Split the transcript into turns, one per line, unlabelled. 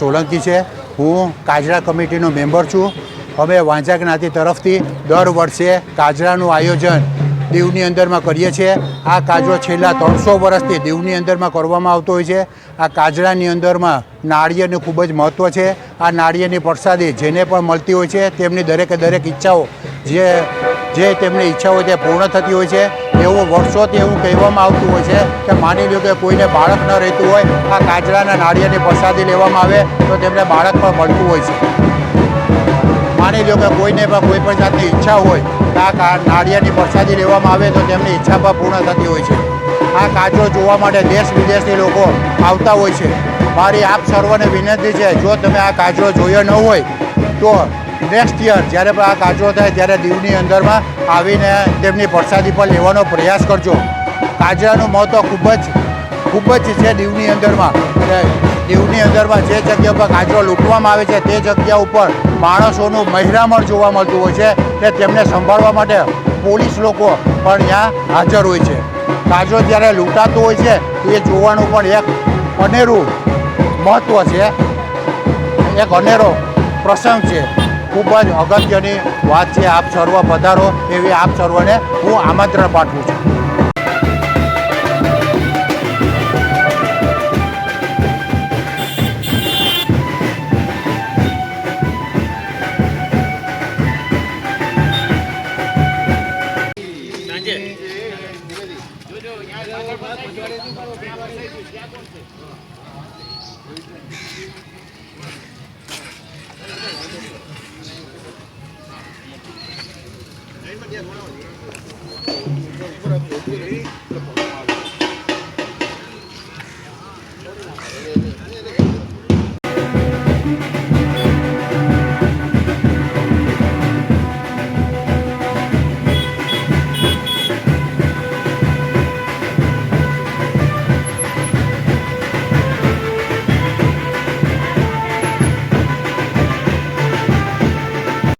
સોલંકી છે. હું કાજરા કમિટીનો મેમ્બર છું. અમે વાંઝા જ્ઞાતિ તરફથી દર વર્ષે કાજરાનું આયોજન દીવની અંદરમાં કરીએ છીએ. આ કાજરો છેલ્લા ત્રણસો વર્ષથી દીવની અંદરમાં કરવામાં આવતો હોય છે. આ કાજરાની અંદરમાં નાળિયેરનું ખૂબ જ મહત્ત્વ છે. આ નાળિયેરની પ્રસાદી જેને પણ મળતી હોય છે, તેમની દરેકે દરેક ઈચ્છાઓ જે જે તેમની ઈચ્છા હોય તે પૂર્ણ થતી હોય છે એવું વર્ષોથી એવું કહેવામાં આવતું હોય છે કે માની લો કે કોઈને બાળક ન રહેતું હોય, આ કાજરાના નાળિયેરની પ્રસાદી લેવામાં આવે તો તેમને બાળક પણ મળતું હોય છે. માની લો કે કોઈને પણ કોઈ પણ જાતની ઈચ્છા હોય, તો આ નાળિયેરની પ્રસાદી લેવામાં આવે તો તેમની ઈચ્છા પણ પૂર્ણ થતી હોય છે. આ કાચરો જોવા માટે દેશ વિદેશથી લોકો આવતા હોય છે. મારી આપ સર્વને વિનંતી છે, જો તમે આ કાચરો જોયો ન હોય, તો નેક્સ્ટ યર જ્યારે પણ આ કાચરો થાય, ત્યારે દીવની અંદરમાં આવીને તેમની પ્રસાદી પર લેવાનો પ્રયાસ કરજો. કાજરાનું મહત્ત્વ ખૂબ જ ખૂબ જ છે દીવની અંદરમાં. દીવની અંદરમાં જે જગ્યા પર કાચરો લૂંટવામાં આવે છે, તે જગ્યા ઉપર માણસોનું મહિરામણ જોવા મળતું હોય છે કે તેમને સંભાળવા માટે પોલીસ લોકો પણ ત્યાં હાજર હોય છે. કાચરો જ્યારે લૂંટાતો હોય છે એ જોવાનું પણ એક અનેરું મહત્ત્વ છે. એક અનેરો પ્રસંગ છે. ખૂબ જ અગત્યની વાત છે આપ સર્વ પધારો એવી આપ સર્વને હું આમંત્રણ પાઠવું છું Thank you. ਨਹੀਂ ਮੰਨਿਆ ਥੋੜਾ ਹੋ ਜੀ